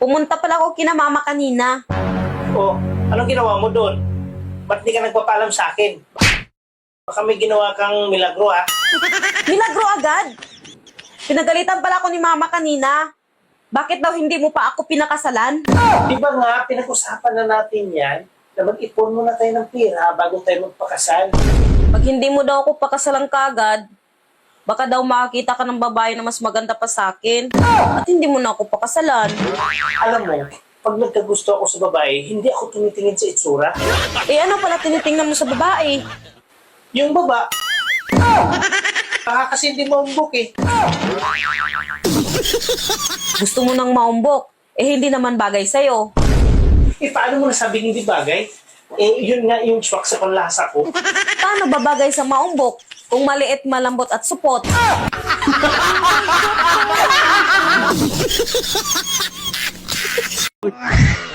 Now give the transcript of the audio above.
Pumunta pala ako kina mama kanina. O, anong ginawa mo doon? Ba't di ka nagpapaalam sa akin? Baka may ginawa kang milagro ha? Milagro agad. Pinagalitan pala ako ni mama kanina. Bakit daw hindi mo pa ako pinakasalan? Di ba nga, pinag-usapan na natin yan na mag-ipon muna tayo ng pera bago tayo magpakasal. Pag hindi mo daw ako pakasalan kagad, baka daw makakita ka ng babae na mas maganda pa sa akin. At hindi mo na ako pakasalan. Alam mo, pag nagkagusto ako sa babae, hindi ako tumitingin sa itsura. Eh ano pala tinitingnan mo sa babae? Yung baba, baka kasi hindi maumbok eh. Gusto mo nang maumbok. Eh hindi naman bagay sa'yo. Eh, paano mo nasabing hindi bagay? Eh, yun nga yung swak sa panlasa ko. Paano babagay sa maumbok kung maliit, malambot at supot?